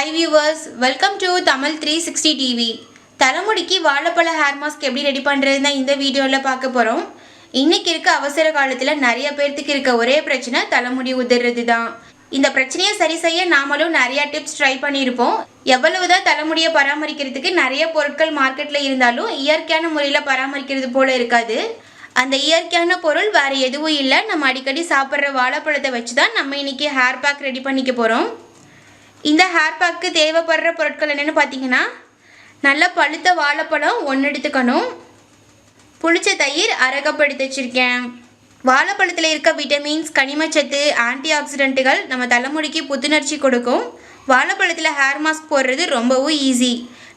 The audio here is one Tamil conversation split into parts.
Hi viewers welcome to Tamil three sixty TV தலைமுடிக்கு வாழைப்பழ ஹேர் மாஸ்க் எப்படி ரெடி பண்ணுறது தான் இந்த வீடியோவில் பார்க்க போகிறோம் இன்றைக்கி இருக்க அவசர காலத்தில் நிறைய பேர்த்துக்கு இருக்க ஒரே பிரச்சனை தலைமுடி உதிர்றது தான் இந்த பிரச்சனையை சரி செய்ய நாமளும் நிறையா டிப்ஸ் ட்ரை பண்ணியிருப்போம். எவ்வளவுதான் தலைமுடியை பராமரிக்கிறதுக்கு நிறைய பொருட்கள் மார்க்கெட்டில் இருந்தாலும் இயற்கையான முறையில் பராமரிக்கிறது போல் இருக்காது. அந்த இயற்கையான பொருள் வேறு எதுவும் இல்லை. நம்ம அடிக்கடி சாப்பிட்ற வாழைப்பழத்தை வச்சு தான் நம்ம இன்றைக்கி ஹேர் பேக் ரெடி பண்ணிக்க போகிறோம் இந்த ஹேர் பேக்கு தேவைப்படுற பொருட்கள் என்னென்னு பார்த்தீங்கன்னா நல்ல பழுத்த வாழைப்பழம் ஒன்று எடுத்துக்கணும். புளிச்ச தயிர் அரை கப் எடுத்து வச்சுருக்கேன். வாழைப்பழத்தில் இருக்க விட்டமின்ஸ் கனிமச்சத்து ஆன்டி ஆக்சிடென்ட்டுகள் நம்ம தலைமுடிக்கு புத்துணர்ச்சி கொடுக்கும். வாழைப்பழத்தில் ஹேர் மாஸ்க் போடுறது ரொம்பவும் ஈஸி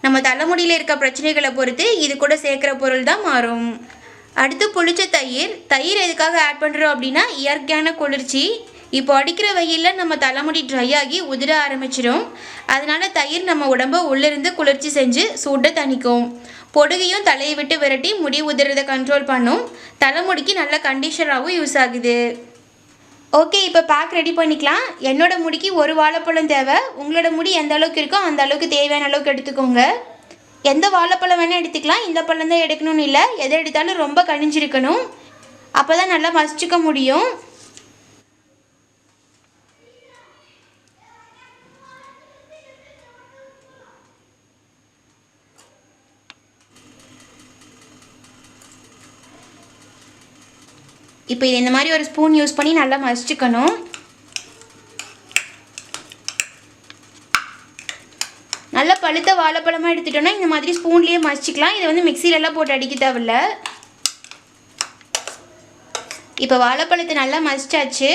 நம்ம தலைமுடியில் இருக்க பிரச்சனைகளை பொறுத்து இது கூட சேர்க்குற பொருள் தான் மாறும். அடுத்து புளிச்ச தயிர். தயிர் எதுக்காக ஆட் பண்ணுறோம் அப்படின்னா இயற்கையான குளிர்ச்சி இப்போ அடிக்கிற வெயிலில் நம்ம தலைமுடி ட்ரை ஆகி உதிர ஆரம்பிச்சிடும் அதனால் தயிர் நம்ம உடம்ப உள்ளிருந்து குளிர்ச்சி செஞ்சு சூட்டை தணிக்கும். பொடுகையும் தலையை விட்டு விரட்டி முடி உதிரதை கண்ட்ரோல் பண்ணும். தலைமுடிக்கு நல்ல கண்டிஷனராகவும் யூஸ் ஆகுது. ஓகே இப்போ பேக் ரெடி பண்ணிக்கலாம். என்னோட முடிக்கு ஒரு வாழைப்பழம் தேவை. உங்களோட முடி எந்த அளவுக்கு இருக்கோ அந்த அளவுக்கு தேவையான அளவுக்கு எடுத்துக்கோங்க. எந்த வாழைப்பழம் வேணால் எடுத்துக்கலாம். இந்த பழம் தான் எடுக்கணும்னு இல்லை. எதை எடுத்தாலும் ரொம்ப கணிஞ்சிருக்கணும் அப்போ தான் நல்லா மசிச்சுக்க முடியும். இப்போ இது இந்த மாதிரி ஒரு ஸ்பூன் யூஸ் பண்ணி நல்லா மசிச்சுக்கணும். நல்லா பழுத்த வாழைப்பழமாக எடுத்துட்டோம்னா இந்த மாதிரி ஸ்பூன்லேயே மசிச்சுக்கலாம். இதை வந்து மிக்சிலெல்லாம் போட்டு அடிக்க தேவையில்ல. இப்போ வாழைப்பழத்தை நல்லா மசிச்சாச்சு.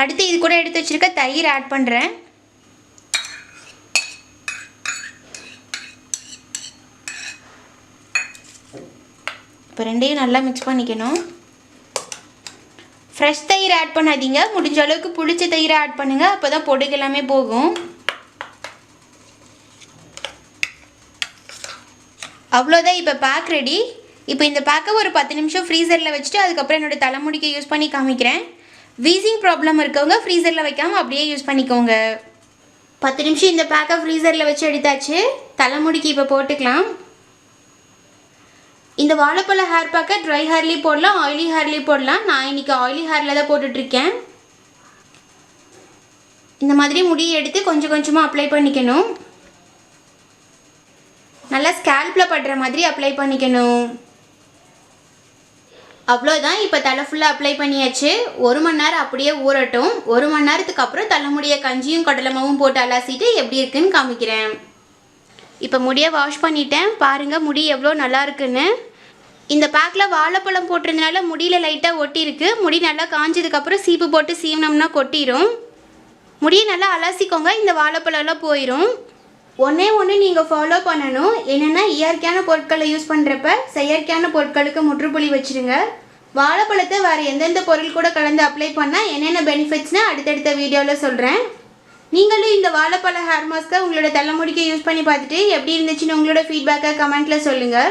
அடுத்து இது கூட எடுத்து வச்சுருக்க தயிர் ஆட் பண்ணுறேன் இப்போ ரெண்டையும் நல்லா மிக்ஸ் பண்ணிக்கணும். ஃப்ரெஷ் தயிர் ஆட் பண்ணாதீங்க. முடிஞ்ச அளவுக்கு புளிச்ச தயிரை ஆட் பண்ணுங்கள் அப்போ தான் பொடுகு எல்லாமே போகும். அவ்வளோதான் இப்போ பேக் ரெடி இப்போ இந்த பேக்கை ஒரு பத்து நிமிஷம் ஃப்ரீசரில் வச்சுட்டு அதுக்கப்புறம் என்னோடய தலைமுடிக்கு யூஸ் பண்ணி காமிக்கிறேன். வீசிங் ப்ராப்ளம் இருக்கவங்க ஃப்ரீசரில் வைக்காமல் அப்படியே யூஸ் பண்ணிக்கோங்க. பத்து நிமிஷம் இந்த பேக்கை ஃப்ரீசரில் வச்சு எடுத்தாச்சு. தலைமுடிக்கு இப்போ போட்டுக்கலாம். இந்த வாழைப்பழ ஹேர் பேக்கை ட்ரை ஹேர்லேயும் போடலாம் ஆயிலி ஹேர்லேயும் போடலாம். நான் இன்றைக்கி ஆயிலி ஹேரில் தான் போட்டுட்ருக்கேன். இந்த மாதிரி முடியை எடுத்து கொஞ்சம் கொஞ்சமாக அப்ளை பண்ணிக்கணும். நல்லா ஸ்கேல்பில் படுற மாதிரி அப்ளை பண்ணிக்கணும். அவ்வளோதான் இப்போ தலை ஃபுல்லாக அப்ளை பண்ணியாச்சு. ஒரு மணி நேரம் அப்படியே ஊறட்டும். ஒரு மணி நேரத்துக்கு அப்புறம் தலைமுடிய கஞ்சியும் கடலமாவும் போட்டு அலாசிட்டு எப்படி இருக்குன்னு காமிக்கிறேன். இப்போ முடியை வாஷ் பண்ணிட்டேன். பாருங்கள் முடி எவ்வளோ நல்லா இருக்குன்னு. இந்த பேக்கில் வாழைப்பழம் போட்டிருந்தனால முடியில் லைட்டாக ஒட்டியிருக்கு. முடி நல்லா காஞ்சதுக்கப்புறம் சீப்பு போட்டு சீவனம்னா கொட்டிடும் முடியை நல்லா அலசிக்கோங்க இந்த வாழைப்பழம்லாம் போயிடும் ஒன்றே ஒன்று நீங்கள் ஃபாலோ பண்ணணும். என்னென்னா இயற்கையான பொருட்களை யூஸ் பண்ணுறப்ப செயற்கையான பொருட்களுக்கு முற்றுப்புள்ளி வச்சுருங்க. வாழைப்பழத்தை வேறு எந்தெந்த பொருள் கூட கலந்து அப்ளை பண்ணால் என்னென்ன பெனிஃபிட்ஸ்னால் அடுத்தடுத்த வீடியோவில் சொல்கிறேன் நீங்களும் இந்த வாழைப்பழ ஹேர் மாஸ்க்கை உங்களோட தலைமுடிக்கு யூஸ் பண்ணி பார்த்துட்டு எப்படி இருந்துச்சுன்னு உங்களோட ஃபீட்பேக்கை கமெண்ட்டில் சொல்லுங்கள்